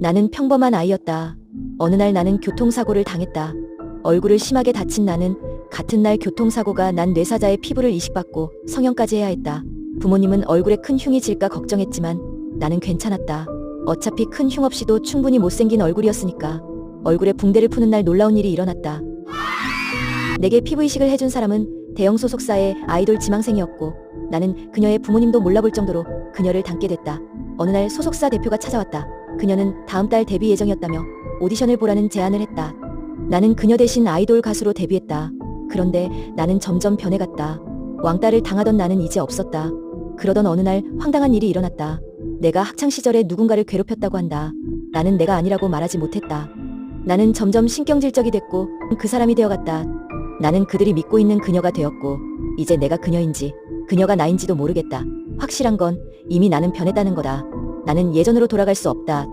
나는 평범한 아이였다. 어느 날 나는 교통사고를 당했다. 얼굴을 심하게 다친 나는 같은 날 교통사고가 난 뇌사자의 피부를 이식받고 성형까지 해야 했다. 부모님은 얼굴에 큰 흉이 질까 걱정했지만 나는 괜찮았다. 어차피 큰 흉 없이도 충분히 못생긴 얼굴이었으니까. 얼굴에 붕대를 푸는 날 놀라운 일이 일어났다. 내게 피부 이식을 해준 사람은 대형 소속사의 아이돌 지망생이었고 나는 그녀의 부모님도 몰라볼 정도로 그녀를 닮게 됐다. 어느 날 소속사 대표가 찾아왔다. 그녀는 다음 달 데뷔 예정이었다며 오디션을 보라는 제안을 했다. 나는 그녀 대신 아이돌 가수로 데뷔했다. 그런데 나는 점점 변해갔다. 왕따를 당하던 나는 이제 없었다. 그러던 어느 날 황당한 일이 일어났다. 내가 학창 시절에 누군가를 괴롭혔다고 한다. 나는 내가 아니라고 말하지 못했다. 나는 점점 신경질적이 됐고 그 사람이 되어갔다. 나는 그들이 믿고 있는 그녀가 되었고 이제 내가 그녀인지 그녀가 나인지도 모르겠다. 확실한 건 이미 나는 변했다는 거다. 나는 예전으로 돌아갈 수 없다.